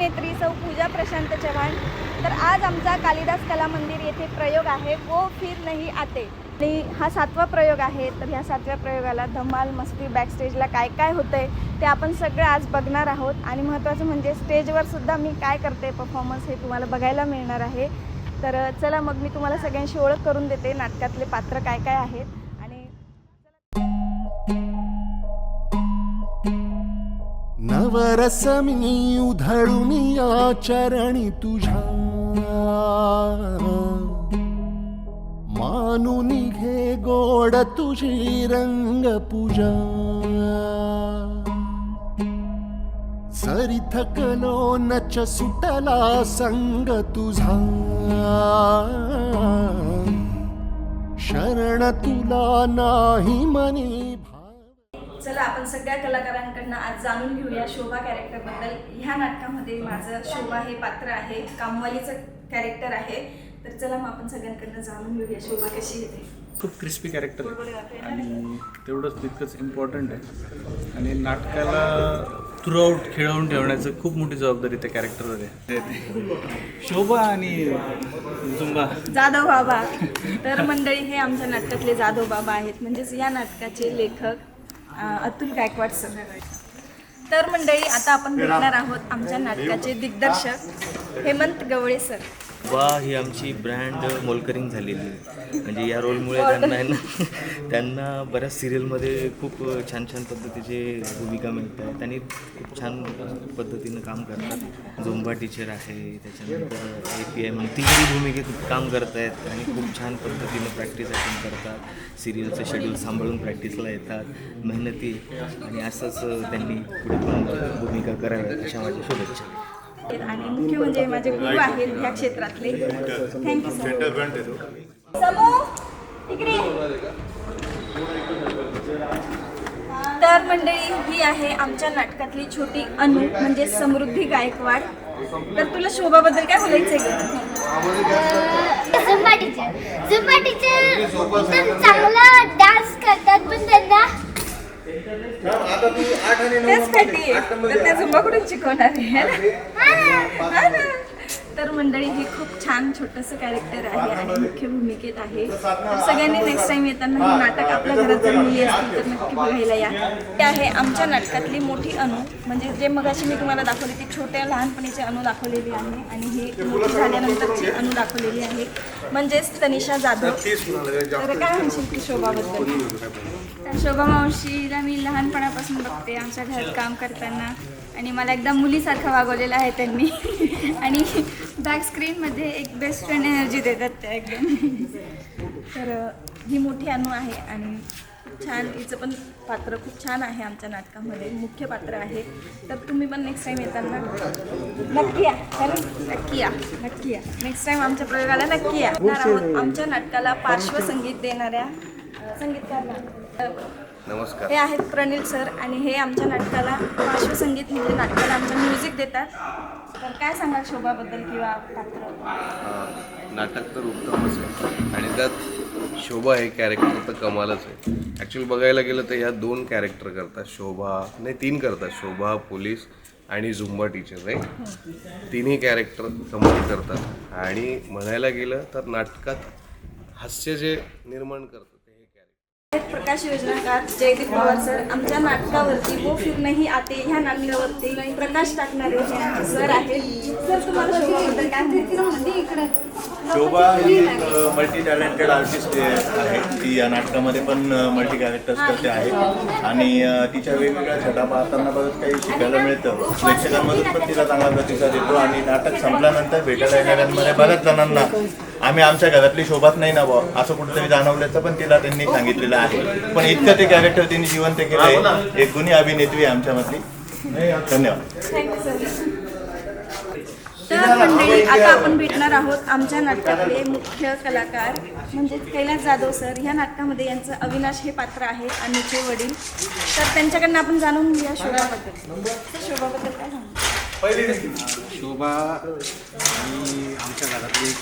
अभिनेत्री सौ पूजा प्रशांत चव्हाण. तर आज आमचा कालिदास कला मंदिर येथे प्रयोग आहे. वो फिर नाही आते. आणि हा सातवा प्रयोग आहे. तर ह्या सातव्या प्रयोगाला धमाल मस्ती बॅकस्टेजला काय काय होतं आहे ते आपण सगळं आज बघणार आहोत. आणि महत्त्वाचं म्हणजे स्टेजवर सुद्धा मी काय करते परफॉर्मन्स हे तुम्हाला बघायला मिळणार आहे. तर चला मग मी तुम्हाला सगळ्यांशी ओळख करून देते नाटकातले पात्र काय काय आहेत. नवरस मी उधळून या चरणी तुझ्या. मानून घे गोड तुझी रंग पूजा सरी थकलो नच सुटला संग तुझा. शरण तुला नाही मनी चला आपण सगळ्या कलाकारांकडनं आज जाणून घेऊया शोभा कॅरेक्टरबद्दल ह्या नाटकामध्ये माझं शोभा हे पात्र आहे कामवालीचं कॅरेक्टर आहे. तर चला मग आपण सगळ्यांकडनं जाणून घेऊया शोभा कशी येते खूप क्रिस्पी कॅरेक्टर आहे. आणि तेवढंच तितकंच इम्पॉर्टंट आहे. आणि नाटकाला थ्रूआउट खेळवून ठेवण्याचं खूप मोठी जबाबदारी त्या कॅरेक्टरवर आहे. शोभा आणि झुंबा. जाधव बाबा. तर मंडळी हे आमच्या नाटकातले जाधव बाबा आहेत. म्हणजेच या नाटकाचे लेखक अतुल गायकवाड सर. तर मंडळी आता आपण भेटणार आहोत आमच्या नाटकाचे दिग्दर्शक हेमंत गवळे सर. वा ही आमची ब्रँड मोलकरिंग झालेली आहे. म्हणजे या रोलमुळे त्यांना आहे ना त्यांना बऱ्याच सिरियलमध्ये खूप छान छान पद्धतीचे भूमिका मिळतात. आणि खूप छान पद्धतीनं काम करतात. झुंबा टीचर आहे त्याच्यानंतर ए पी आय म्हणून तिन्ही भूमिकेत काम करत आहेत आणि खूप छान पद्धतीनं प्रॅक्टिस ॲक्टिंग करतात. सिरियलचं शेड्यूल सांभाळून प्रॅक्टिसला येतात. मेहनती. आणि असंच त्यांनी पुढे पण भूमिका कराव्यात अशा माझ्या शुभेच्छा. आणि मुख्य म्हणजे माझे गुरु आहेत ह्या क्षेत्रातले. थँक्यू सर तर मंडळी ही आहे आमच्या नाटकातली छोटी अनु म्हणजे समृद्धी गायकवाड. तर तुला शोभाबद्दल काय बोलायचं आहे झुंबा टीचर झुंबा टीचर चांगला डान्स करतात पण त्यांना त्याचसाठी तर त्या शिकवणार आहे हा ना? तर मंडळी हे खूप छान छोटंसं कॅरेक्टर आहे आणि मुख्य भूमिकेत आहे. तर सगळ्यांनी नेक्स्ट टाइम येताना हे नाटक आपल्या घरात जर मुली असतील तर नक्की बघायला या. ते आहे आमच्या नाटकातली मोठी अनु. म्हणजे जे मगाशी मी तुम्हाला दाखवली ती छोट्या लहानपणीची अनु दाखवलेली आहे आणि ही मोठी झाल्यानंतरची अनु दाखवलेली आहे. म्हणजेच तनिषा जाधव. तर काय म्हणशील तू शोभाबद्दल? शोभा मावशीला मी लहानपणापासून बघते आमच्या घरात काम करताना. आणि मला एकदम मुलीसारखं वागवलेलं आहे त्यांनी. आणि बॅक स्क्रीनमध्ये एक बेस्ट फ्रेंड एनर्जी देतात त्या एकदम. तर ही मोठी अनु आहे आणि छान तिचं पण पात्र खूप छान आहे आमच्या नाटकामध्ये. मुख्य पात्र आहे. तर तुम्ही पण नेक्स्ट टाईम येताना नक्की या नक्की या नक्की या नेक्स्ट टाईम आमच्या प्रयोगाला नक्की या आहोत आमच्या नाटकाला पार्श्वसंगीत देणाऱ्या अ, संगीतकार नमस्कार. हे आहेत प्रणील सर आणि हे आमच्या नाटकाला पार्श्वसंगीत म्हणजे नाटकाला आमचं म्युझिक देतात. तर काय सांगाल शोभाबद्दल किंवा पात्र? नाटक तर उत्तमच आहे. आणि त्यात शोभा हे कॅरेक्टर तर कमालच आहे. ॲक्च्युली बघायला गेलं तर ह्या दोन कॅरेक्टर करतात शोभा नाही तीन करतात शोभा पोलीस आणि झुंबा टीचर नाही तिन्ही कॅरेक्टर कमाल करतात. आणि म्हणायला गेलं तर नाटकात हास्य जे निर्माण करतात ते हे कॅरेक्टर आहेत प्रकाश योजनाकार जयदीप पवार सर आमच्या नाटकावरती वो फिर नाही आते ह्या नाटकावरती प्रकाश टाकणारे हे आमचे सर आहेत. सर तुम्हाला शोभाबद्दल काय माहिती? शोभा ही मल्टी टॅलेंटेड आर्टिस्ट आहे ती या नाटकामध्ये पण मल्टी कॅरेक्टर्स करते आहे. आणि तिच्या वेगवेगळ्या छटा पाहताना बरंच काही शिकायला मिळतं. प्रेक्षकांमधून पण तिला चांगला प्रतिसाद येतो आणि नाटक संपल्यानंतर भेटायला येणाऱ्यांमध्ये बऱ्याच जणांना आम्ही आमच्या घरातली शोभात नाही ना बा असं कुठेतरी जाणवल्याचं पण तिला त्यांनी सांगितलेलं आहे. पण इतकं ते कॅरेक्टर तिने जिवंत केलं आहे एक गुन्हे अभिनेत्री आहे आमच्यामधली. धन्यवाद. थँक्यू सर तर मंडळी आता आपण भेटणार आहोत आमच्या नाटकातले मुख्य कलाकार म्हणजे कैलास जाधव सर ह्या नाटकामध्ये यांचं अविनाश हे पात्र आहे अनुचे वडील. तर त्यांच्याकडनं आपण जाणून घेऊया शोभाबद्दल. शोभाबद्दल काय सांगतो शोभा ही आमच्या घरातली एक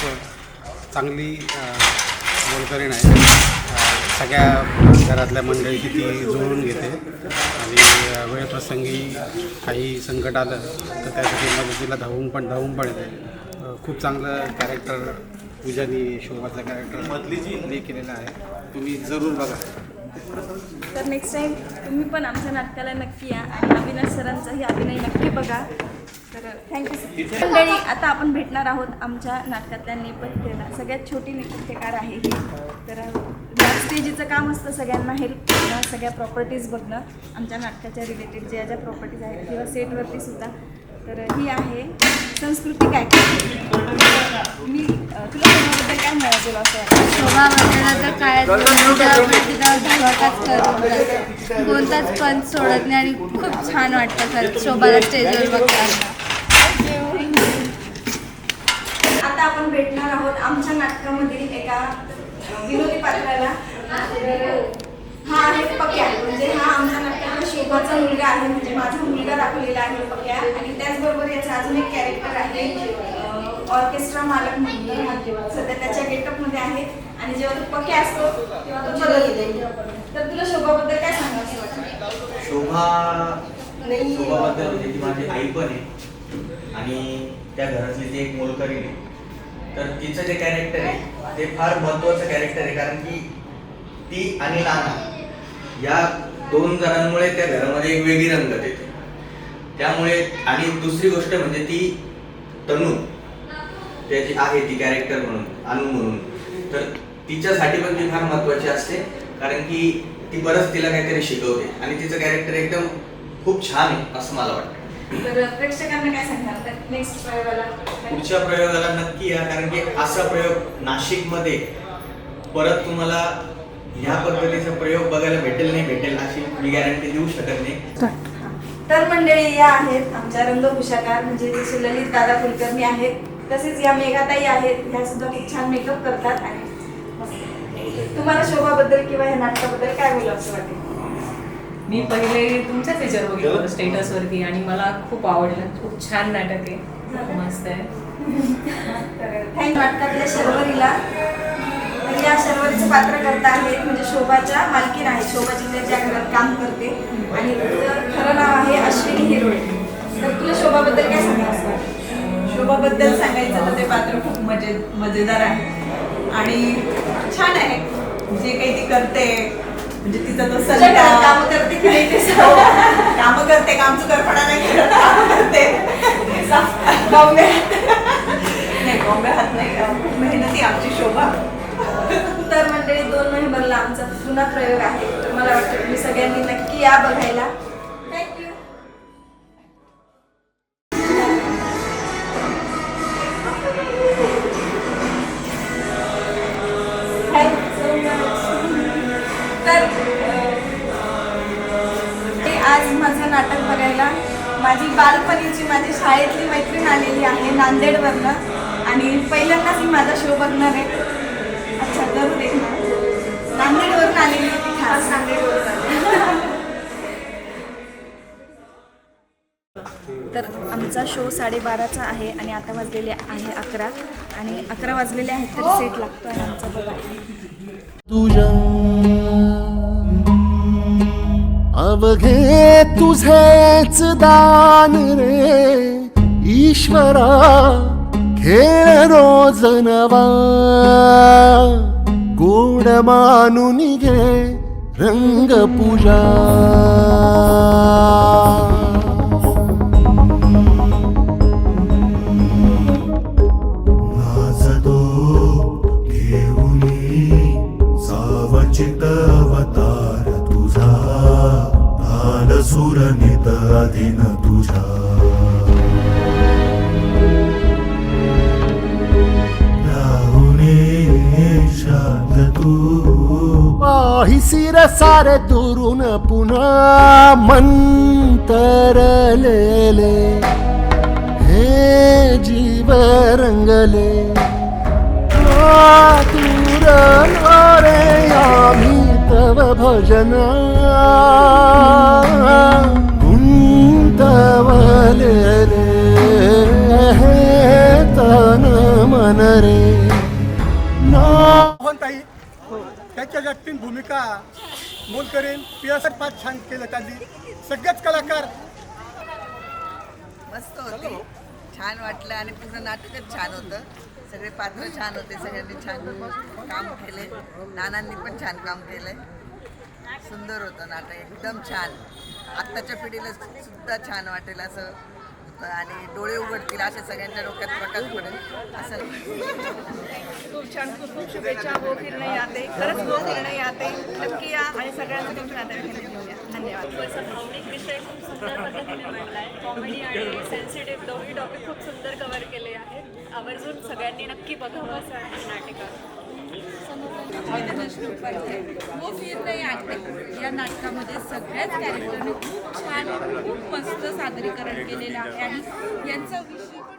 खूप चांगली मोलकरीण आहे. सगळ्या घरातल्या मंडळीशी ती जुळून घेते. आणि वेळप्रसंगी काही संकट आलं तर त्यासाठी मदतीला धावून पण धावून पण येते. खूप चांगलं कॅरेक्टर पूजानी शोभाचं कॅरेक्टर प्ले केलेलं आहे. तुम्ही जरूर बघा. तर नेक्स्ट टाइम तुम्ही पण आमच्या नाटकाला नक्की या आणि अविनाश सरांचाही अभिनय नक्की बघा. तर थँक्यू मंडळी आता आपण भेटणार आहोत आमच्या नाटकातल्या नेपथ्याला. सगळ्यात छोटी नेपथ्यकार आहे ही. तर स्टेजीचं काम असतं सगळ्यांना हेल्प करणं सगळ्या प्रॉपर्टीज बघणं. आमच्या नाटकाच्या रिलेटेड ज्या ज्या प्रॉपर्टीज आहेत किंवा सेटवरती सुद्धा तर ही आहे संस्कृती काय मी तुला त्याच्याबद्दल काय मिळालं असं? वाटतं शोभा बद्दल तर काय तिला करतो कोणताच पण सोडत नाही आणि खूप छान वाटतं खरंच शोभाला स्टेजवर बघताना. आता आपण भेटणार आहोत आमच्या नाटकामधील एका विनोदी पात्राला. तर हा आहे पक्या. म्हणजे हा आमच्या नाटकातला शोभाचा मुलगा आहे. म्हणजे माझा मुलगा दाखवलेला आहे पक्या. आणि त्याचबरोबर याचं अजून एक कॅरेक्टर आहे ऑर्केस्ट्रा मालक म्हणून. सध्या त्याच्या गेटअपमध्ये आहे. आणि जेव्हा तो पक्या असतो तेव्हा तो बदलतो तर तुला शोभाबद्दल काय सांगा असं वाटतं? शोभा शोभाबद्दल म्हणजे ती माझी आई पण आहे. आणि त्या घरातली ती एक मोलकरी आहे तर तिचं जे कॅरेक्टर आहे ते फार महत्त्वाचं कॅरेक्टर आहे. कारण की ती आणि नाना या दोन जणांमुळे त्या घरामध्ये एक वेगळी रंगत येते. त्यामुळे आणि दुसरी गोष्ट म्हणजे ती तनू त्याची आहे ती कॅरेक्टर म्हणून अनु म्हणून. तर तिच्यासाठी पण ती फार महत्वाची असते कारण की ती बरंच तिला काहीतरी शिकवते आणि तिचं कॅरेक्टर एकदम खूप छान आहे असं मला वाटतं. तर प्रेक्षकांना काय सांगणार? तर नेक्स्ट प्रयोगाला. पुढच्या प्रयोगाला नक्की या कारण की असा प्रयोग नाशिकमध्ये परत तुम्हाला ह्या पद्धतीचा प्रयोग बघायला भेटेल नाही भेटेल अशी मी गॅरंटी देऊ शकत नाही. तर मंडळी या आहेत आमच्या रंगभूषाकार म्हणजे जसे ललित दादा कुलकर्णी आहेत तसेच या मेघाताई आहेत ह्या सुद्धा खूप छान मेकअप करतात आणि. तुम्हाला शोभाबद्दल किंवा या नाटकाबद्दल काय बोलू असं वाटेल मी पहिले तुमच्याच ह्याच्यावर बघितलं होतं स्टेटसवरती आणि मला खूप आवडलं. खूप छान नाटक आहे. खूप मस्त आहे. तर थँक नाटकातल्या शर्वरीला. या शर्वरीचं पात्र करता आहेत म्हणजे शोभाच्या मालकीन आहे. शोभा जिल्ह्यात ज्या घरात काम करते. आणि खरं नाव आहे अश्विनी हिरोळे. तर तुला शोभाबद्दल काय सांगा असं वाटतं? शोभाबद्दल सांगायचं तर ते पात्र खूप मजे मजेदार आहे. आणि छान आहे. जे काही ती करते म्हणजे तिचा तो घरात कामं करते. काम करते. काम चुकारपणा नाही करत काम करते बॉम्बे नाही बॉम्बे हात नाही खूप मेहनती आमची शोभा तर मंडळी दोन नोव्हेंबरला आमचा पुन्हा प्रयोग आहे तर मला वाटतं तुम्ही सगळ्यांनी नक्की या बघायला. थँक्यू तर ते आज माझं नाटक बघायला माझी बालपणीची माझी शाळेतली मैत्रीण आलेली आहे नांदेडवरनं आणि पहिल्यांदाच मी माझा शो बघणार आहे. अच्छा जरूर देखणार नांदेडवरून आलेली होती. खास नांदेडवरून तर आमचा शो साडेबाराचा आहे आणि आता वाजलेले आहे अकरा. आणि अकरा वाजलेले आहेत तर सेट लागतो आहे आमचा बघा अवघे तुझेच दान रे. ईश्वरा खेळ रोज नवा. गोड मानून घे रंग चित अवतार तुझा. काल सुरनित अधीन तुझा. राहुने शांत सारे दुरून पुन्हा मंतरलेले हे जीव रंगले आतुर रे आम्ही तव भजन. गुंतवले हे तन मन रे. ना. ताई त्याच्या व्यक्तीन भूमिका मोलकरीन पियासट पाच छान केलं त्यांनी. सगळेच कलाकार. मस्त होती. छान वाटलं आणि पूर्ण नाटकच छान होतं. सगळे पात्र छान होते सगळ्यांनी छान काम केले. नानांनी पण छान काम केलंय. सुंदर होतं नाटक एकदम छान. आत्ताच्या पिढीला सुद्धा छान वाटेल असं. होतं आणि डोळे उघडतील अशा सगळ्यांच्या डोक्यात प्रकाश पडेल. असं. खूप छान खूप खूप शुभेच्छा. हो फिरणं याते खरंच हो फिरणं याते नक्की या आणि सगळ्यांना तुमच्या नात्याने धन्यवाद. भावनिक विषय खूप सुंदर पद्धतीने मांडला आहे कॉमेडी आणि सेन्सिटिव्ह दोन्ही टॉपिक खूप सुंदर कव्हर केले आहेत. आवर्जून सगळ्यांनी नक्की बघावं असं आहे नाटकात हो फिरणं याते या नाटकामध्ये सगळ्याच कॅरेक्टरने खूप छान खूप मस्त सादरीकरण केलेलं आहे. आणि यांचा विषय